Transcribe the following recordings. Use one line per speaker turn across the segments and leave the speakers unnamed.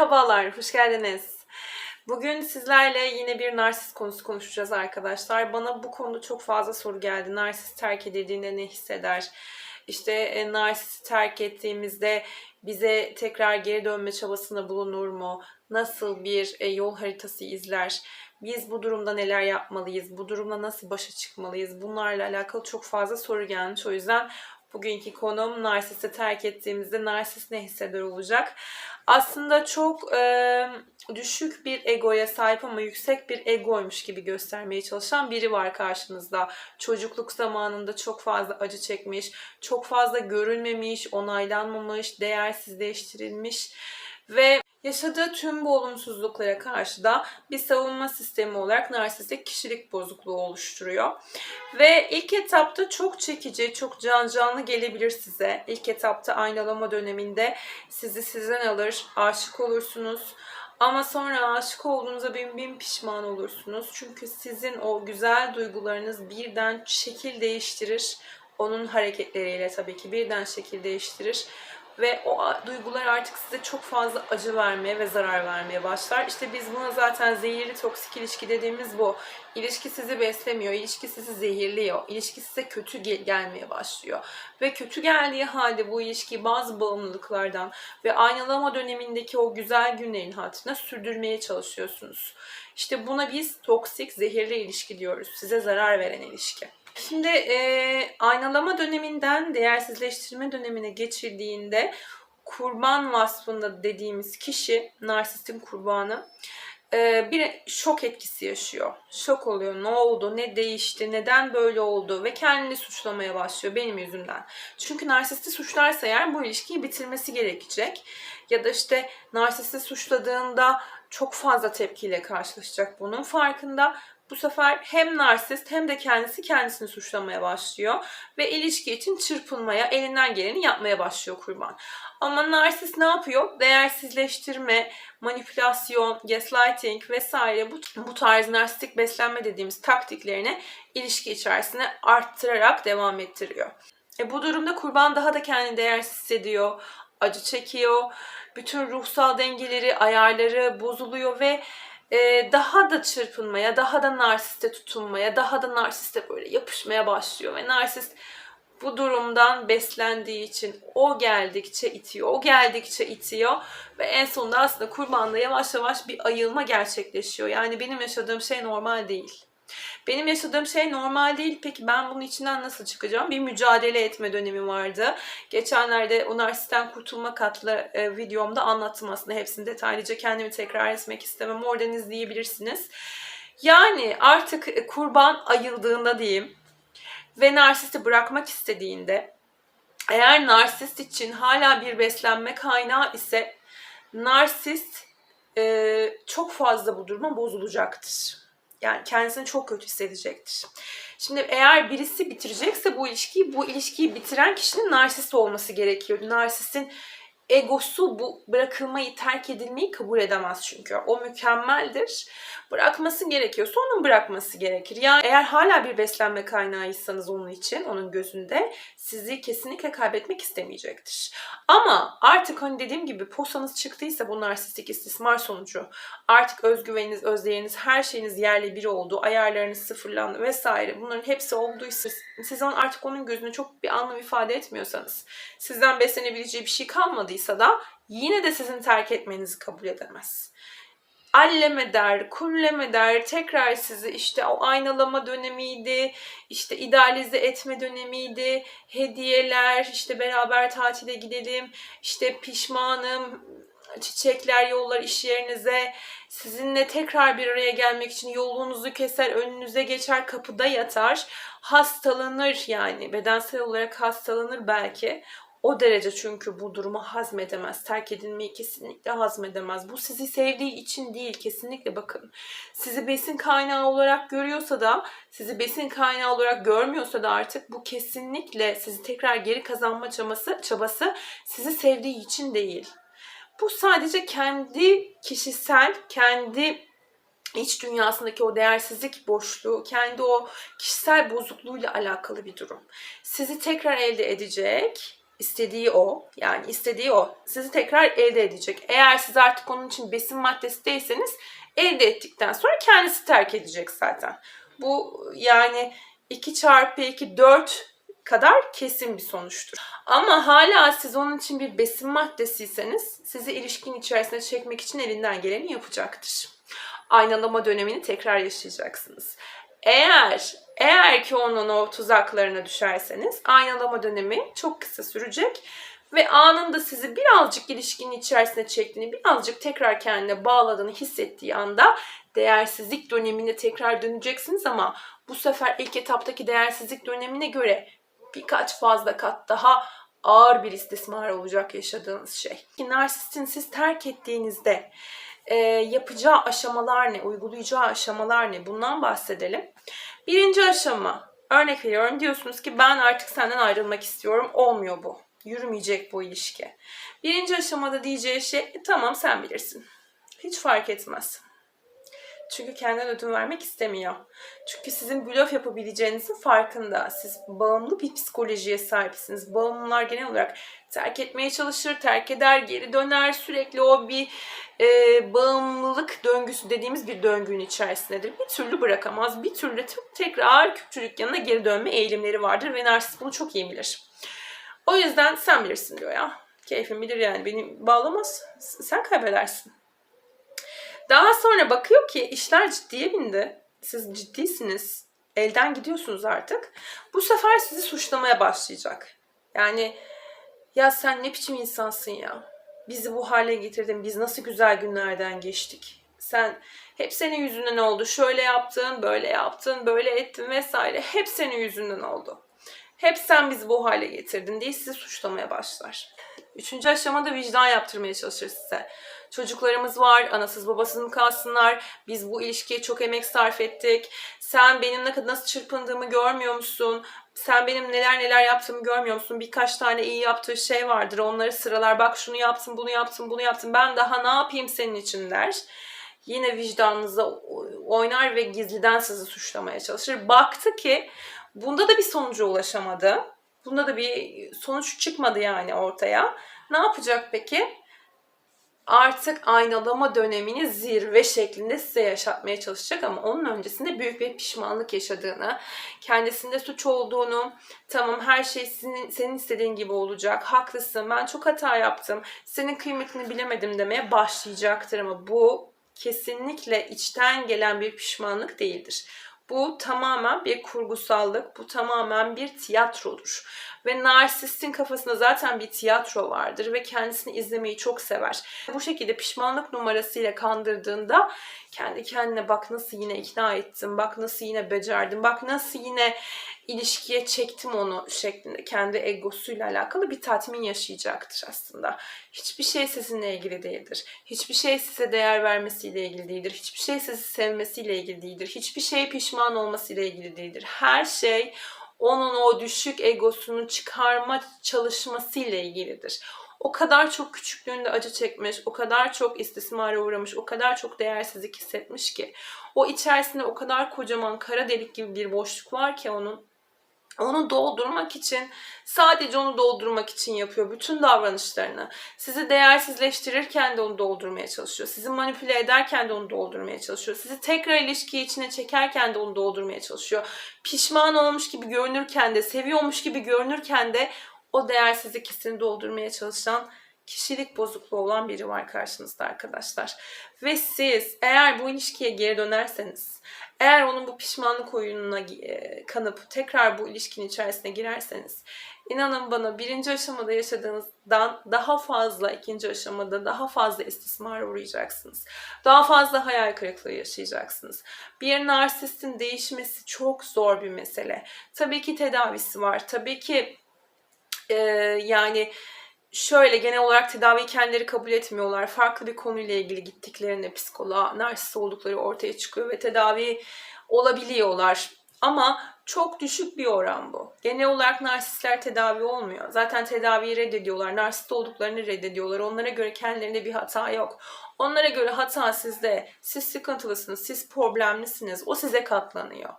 Merhabalar, hoş geldiniz. Bugün sizlerle yine bir narsist konusu konuşacağız arkadaşlar. Bana bu konuda çok fazla soru geldi. Narsist terk edildiğinde ne hisseder? İşte e, terk ettiğimizde bize tekrar geri dönme çabasında bulunur mu? Nasıl bir e, yol haritası izler? Biz bu durumda neler yapmalıyız? Bu durumda nasıl başa çıkmalıyız? Bunlarla alakalı çok fazla soru gelmiş. O yüzden bugünkü konum narsisti terk ettiğimizde narsist ne hisseder olacak. Aslında çok e, düşük bir egoya sahip ama yüksek bir egoymuş gibi göstermeye çalışan biri var karşınızda. Çocukluk zamanında çok fazla acı çekmiş, çok fazla görülmemiş, onaylanmamış, değersizleştirilmiş ve yaşadığı tüm bu olumsuzluklara karşı da bir savunma sistemi olarak narsistik kişilik bozukluğu oluşturuyor. Ve ilk etapta çok çekici, çok can canlı gelebilir size. İlk etapta aynalama döneminde sizi sizden alır, aşık olursunuz. Ama sonra aşık olduğunuzda bin bin pişman olursunuz. Çünkü sizin o güzel duygularınız birden şekil değiştirir. Onun hareketleriyle tabii ki birden şekil değiştirir ve o duygular artık size çok fazla acı vermeye ve zarar vermeye başlar. İşte biz buna zaten zehirli toksik ilişki dediğimiz bu. İlişki sizi beslemiyor, ilişki sizi zehirliyor, ilişki size kötü gel- gelmeye başlıyor. Ve kötü geldiği halde bu ilişkiyi bazı bağımlılıklardan ve aynalama dönemindeki o güzel günlerin hatırına sürdürmeye çalışıyorsunuz. İşte buna biz toksik, zehirli ilişki diyoruz. Size zarar veren ilişki. Şimdi e, aynalama döneminden değersizleştirme dönemine geçildiğinde kurban vasfında dediğimiz kişi, narsistin kurbanı, e, bir şok etkisi yaşıyor. Şok oluyor. Ne oldu? Ne değişti? Neden böyle oldu? Ve kendini suçlamaya başlıyor benim yüzümden. Çünkü narsisti suçlarsa eğer bu ilişkiyi bitirmesi gerekecek. Ya da işte narsisti suçladığında çok fazla tepkiyle karşılaşacak bunun farkında. Bu sefer hem narsist hem de kendisi kendisini suçlamaya başlıyor ve ilişki için çırpınmaya, elinden geleni yapmaya başlıyor kurban. Ama narsist ne yapıyor? Değersizleştirme, manipülasyon, gaslighting vesaire bu, bu tarz narsistik beslenme dediğimiz taktiklerini ilişki içerisine arttırarak devam ettiriyor. E bu durumda kurban daha da kendini değersiz hissediyor, acı çekiyor, bütün ruhsal dengeleri, ayarları bozuluyor ve e, daha da çırpınmaya, daha da narsiste tutunmaya, daha da narsiste böyle yapışmaya başlıyor ve narsist bu durumdan beslendiği için o geldikçe itiyor, o geldikçe itiyor ve en sonunda aslında kurbanda yavaş yavaş bir ayılma gerçekleşiyor. Yani benim yaşadığım şey normal değil. Benim yaşadığım şey normal değil. Peki ben bunun içinden nasıl çıkacağım? Bir mücadele etme dönemi vardı. Geçenlerde o narsisten kurtulmak adlı e, videomda anlattım aslında hepsini detaylıca. Kendimi tekrar etmek istemem. Oradan izleyebilirsiniz. Yani artık kurban ayıldığında diyeyim ve narsisti bırakmak istediğinde eğer narsist için hala bir beslenme kaynağı ise narsist e, çok fazla bu duruma bozulacaktır. Yani kendisini çok kötü hissedecektir. Şimdi eğer birisi bitirecekse bu ilişkiyi, bu ilişkiyi bitiren kişinin narsist olması gerekiyor. Narsistin egosu bu bırakılmayı, terk edilmeyi kabul edemez çünkü. O mükemmeldir. Bırakması gerekiyorsa onun bırakması gerekir. Yani eğer hala bir beslenme kaynağıysanız onun için, onun gözünde sizi kesinlikle kaybetmek istemeyecektir. Ama artık hani dediğim gibi posanız çıktıysa bu narsistik istismar sonucu artık özgüveniniz, özdeğeriniz, her şeyiniz yerle bir oldu, ayarlarınız sıfırlandı vesaire bunların hepsi olduysa siz artık onun gözünde çok bir anlam ifade etmiyorsanız, sizden beslenebileceği bir şey kalmadıysa da yine de sizin terk etmenizi kabul edemez allem der, kullem der, tekrar sizi işte o aynalama dönemiydi, işte idealize etme dönemiydi, hediyeler, işte beraber tatile gidelim, işte pişmanım, çiçekler yollar iş yerinize, sizinle tekrar bir araya gelmek için yolunuzu keser, önünüze geçer, kapıda yatar, hastalanır yani bedensel olarak hastalanır belki. O derece çünkü bu durumu hazmedemez. Terk edilmeyi kesinlikle hazmedemez. Bu sizi sevdiği için değil kesinlikle bakın. Sizi besin kaynağı olarak görüyorsa da, sizi besin kaynağı olarak görmüyorsa da artık bu kesinlikle sizi tekrar geri kazanma çabası, çabası sizi sevdiği için değil. Bu sadece kendi kişisel, kendi iç dünyasındaki o değersizlik boşluğu, kendi o kişisel bozukluğuyla alakalı bir durum. Sizi tekrar elde edecek istediği o. Yani istediği o. Sizi tekrar elde edecek. Eğer siz artık onun için besin maddesi değilseniz elde ettikten sonra kendisi terk edecek zaten. Bu yani 2 çarpı 2 4 kadar kesin bir sonuçtur. Ama hala siz onun için bir besin maddesiyseniz sizi ilişkin içerisine çekmek için elinden geleni yapacaktır. Aynalama dönemini tekrar yaşayacaksınız. Eğer eğer ki onun o tuzaklarına düşerseniz aynalama dönemi çok kısa sürecek ve anında sizi birazcık ilişkinin içerisine çektiğini, birazcık tekrar kendine bağladığını hissettiği anda değersizlik dönemine tekrar döneceksiniz ama bu sefer ilk etaptaki değersizlik dönemine göre birkaç fazla kat daha ağır bir istismar olacak yaşadığınız şey. Narsistin siz terk ettiğinizde e, yapacağı aşamalar ne, uygulayacağı aşamalar ne bundan bahsedelim. Birinci aşama, örnek veriyorum diyorsunuz ki ben artık senden ayrılmak istiyorum, olmuyor bu. Yürümeyecek bu ilişki. Birinci aşamada diyeceği şey, "E, tamam sen bilirsin. Hiç fark etmez. Çünkü kendinden ödün vermek istemiyor. Çünkü sizin blöf yapabileceğinizin farkında. Siz bağımlı bir psikolojiye sahipsiniz. Bağımlılar genel olarak terk etmeye çalışır, terk eder, geri döner. Sürekli o bir e, bağımlılık döngüsü dediğimiz bir döngünün içerisindedir. Bir türlü bırakamaz. Bir türlü te- tekrar küçücük yanına geri dönme eğilimleri vardır ve narsist bunu çok iyi bilir. O yüzden sen bilirsin diyor ya. Keyfin bilir yani. Beni bağlamaz. Sen kaybedersin. Daha sonra bakıyor ki işler ciddiye bindi. Siz ciddisiniz. Elden gidiyorsunuz artık. Bu sefer sizi suçlamaya başlayacak. Yani ya sen ne biçim insansın ya. Bizi bu hale getirdin. Biz nasıl güzel günlerden geçtik. Sen hep senin yüzünden oldu. Şöyle yaptın, böyle yaptın, böyle ettin vesaire. Hep senin yüzünden oldu. Hep sen bizi bu hale getirdin diye sizi suçlamaya başlar. Üçüncü aşamada vicdan yaptırmaya çalışır size. Çocuklarımız var, anasız babasız mı kalsınlar? Biz bu ilişkiye çok emek sarf ettik. Sen benim nasıl çırpındığımı görmüyor musun? Sen benim neler neler yaptığımı görmüyor musun? Birkaç tane iyi yaptığı şey vardır. Onları sıralar. Bak şunu yaptım, bunu yaptım, bunu yaptım. Ben daha ne yapayım senin için der. Yine vicdanınıza oynar ve gizliden sizi suçlamaya çalışır. Baktı ki bunda da bir sonuca ulaşamadı. Bunda da bir sonuç çıkmadı yani ortaya. Ne yapacak peki? artık aynalama dönemini zirve şeklinde size yaşatmaya çalışacak ama onun öncesinde büyük bir pişmanlık yaşadığını, kendisinde suç olduğunu, tamam her şey senin, senin istediğin gibi olacak, haklısın, ben çok hata yaptım, senin kıymetini bilemedim demeye başlayacaktır ama bu kesinlikle içten gelen bir pişmanlık değildir. Bu tamamen bir kurgusallık, bu tamamen bir tiyatrodur. Ve narsistin kafasında zaten bir tiyatro vardır ve kendisini izlemeyi çok sever. Bu şekilde pişmanlık numarasıyla kandırdığında kendi kendine bak nasıl yine ikna ettim, bak nasıl yine becerdim, bak nasıl yine ilişkiye çektim onu şeklinde kendi egosuyla alakalı bir tatmin yaşayacaktır aslında. Hiçbir şey sizinle ilgili değildir. Hiçbir şey size değer vermesiyle ilgili değildir. Hiçbir şey sizi sevmesiyle ilgili değildir. Hiçbir şey pişman olmasıyla ilgili değildir. Her şey onun o düşük egosunu çıkarma çalışmasıyla ilgilidir. O kadar çok küçüklüğünde acı çekmiş, o kadar çok istismara uğramış, o kadar çok değersizlik hissetmiş ki. O içerisinde o kadar kocaman kara delik gibi bir boşluk var ki onun onu doldurmak için sadece onu doldurmak için yapıyor bütün davranışlarını. Sizi değersizleştirirken de onu doldurmaya çalışıyor. Sizi manipüle ederken de onu doldurmaya çalışıyor. Sizi tekrar ilişkiyi içine çekerken de onu doldurmaya çalışıyor. Pişman olmuş gibi görünürken de, seviyormuş gibi görünürken de o değersizlik hissini doldurmaya çalışan kişilik bozukluğu olan biri var karşınızda arkadaşlar. Ve siz eğer bu ilişkiye geri dönerseniz, eğer onun bu pişmanlık oyununa e, kanıp tekrar bu ilişkinin içerisine girerseniz, inanın bana birinci aşamada yaşadığınızdan daha fazla ikinci aşamada daha fazla istismara uğrayacaksınız. Daha fazla hayal kırıklığı yaşayacaksınız. Bir narsistin değişmesi çok zor bir mesele. Tabii ki tedavisi var. Tabii ki e, yani şöyle genel olarak tedaviyi kendileri kabul etmiyorlar. Farklı bir konuyla ilgili gittiklerinde psikoloğa narsist oldukları ortaya çıkıyor ve tedavi olabiliyorlar. Ama Çok düşük bir oran bu. Genel olarak narsistler tedavi olmuyor. Zaten tedaviyi reddediyorlar. Narsist olduklarını reddediyorlar. Onlara göre kendilerinde bir hata yok. Onlara göre hata sizde. Siz sıkıntılısınız, siz problemlisiniz. O size katlanıyor.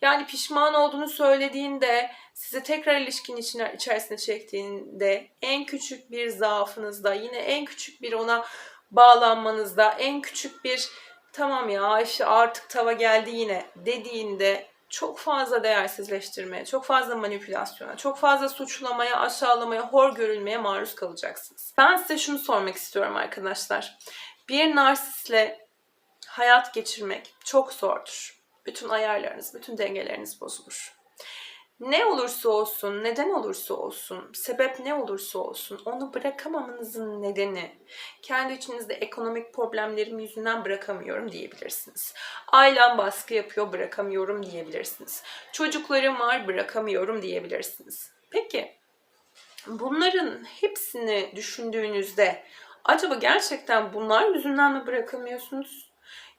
Yani pişman olduğunu söylediğinde, sizi tekrar ilişkinin içine, içerisine çektiğinde, en küçük bir zaafınızda, yine en küçük bir ona bağlanmanızda, en küçük bir tamam ya işte artık tava geldi yine dediğinde çok fazla değersizleştirmeye, çok fazla manipülasyona, çok fazla suçlamaya, aşağılamaya, hor görülmeye maruz kalacaksınız. Ben size şunu sormak istiyorum arkadaşlar. Bir narsistle hayat geçirmek çok zordur. Bütün ayarlarınız, bütün dengeleriniz bozulur. Ne olursa olsun, neden olursa olsun, sebep ne olursa olsun onu bırakamamanızın nedeni kendi içinizde ekonomik problemlerim yüzünden bırakamıyorum diyebilirsiniz. Ailem baskı yapıyor bırakamıyorum diyebilirsiniz. Çocuklarım var bırakamıyorum diyebilirsiniz. Peki bunların hepsini düşündüğünüzde acaba gerçekten bunlar yüzünden mi bırakamıyorsunuz?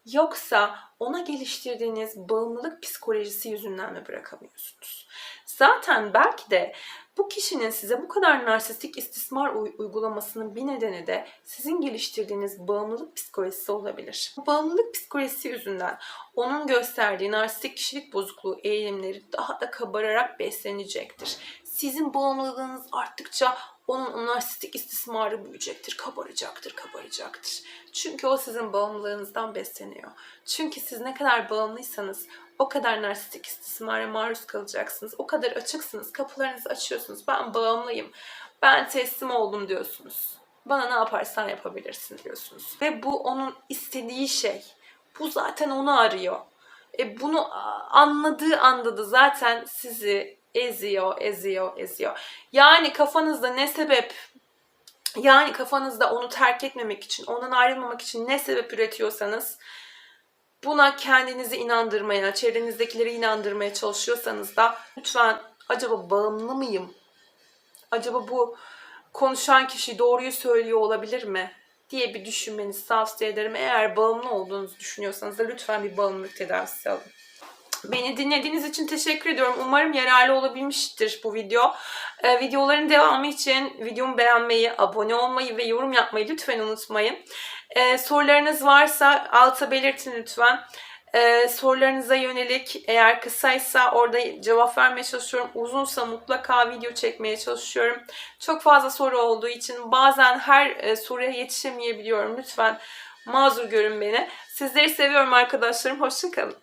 Yoksa ona geliştirdiğiniz bağımlılık psikolojisi yüzünden mi bırakamıyorsunuz? Zaten belki de bu kişinin size bu kadar narsistik istismar uy- uygulamasının bir nedeni de sizin geliştirdiğiniz bağımlılık psikolojisi olabilir. Bu bağımlılık psikolojisi yüzünden onun gösterdiği narsistik kişilik bozukluğu eğilimleri daha da kabararak beslenecektir. Sizin bağımlılığınız arttıkça onun narsistik istismarı büyüyecektir, kabaracaktır, kabaracaktır. Çünkü o sizin bağımlılığınızdan besleniyor. Çünkü siz ne kadar bağımlıysanız o kadar narsistik istismara maruz kalacaksınız. O kadar açıksınız, kapılarınızı açıyorsunuz. Ben bağımlıyım, ben teslim oldum diyorsunuz. Bana ne yaparsan yapabilirsin diyorsunuz. Ve bu onun istediği şey. Bu zaten onu arıyor. E bunu anladığı anda da zaten sizi eziyor, eziyor, eziyor. Yani kafanızda ne sebep yani kafanızda onu terk etmemek için, ondan ayrılmamak için ne sebep üretiyorsanız buna kendinizi inandırmaya, çevrenizdekileri inandırmaya çalışıyorsanız da lütfen acaba bağımlı mıyım? Acaba bu konuşan kişi doğruyu söylüyor olabilir mi? diye bir düşünmenizi tavsiye ederim. Eğer bağımlı olduğunuzu düşünüyorsanız da lütfen bir bağımlılık tedavisi alın. Beni dinlediğiniz için teşekkür ediyorum. Umarım yararlı olabilmiştir bu video. Ee, videoların devamı için videomu beğenmeyi, abone olmayı ve yorum yapmayı lütfen unutmayın. Ee, sorularınız varsa alta belirtin lütfen. Ee, sorularınıza yönelik eğer kısaysa orada cevap vermeye çalışıyorum. Uzunsa mutlaka video çekmeye çalışıyorum. Çok fazla soru olduğu için bazen her e, soruya yetişemeyebiliyorum. Lütfen mazur görün beni. Sizleri seviyorum arkadaşlarım. Hoşçakalın.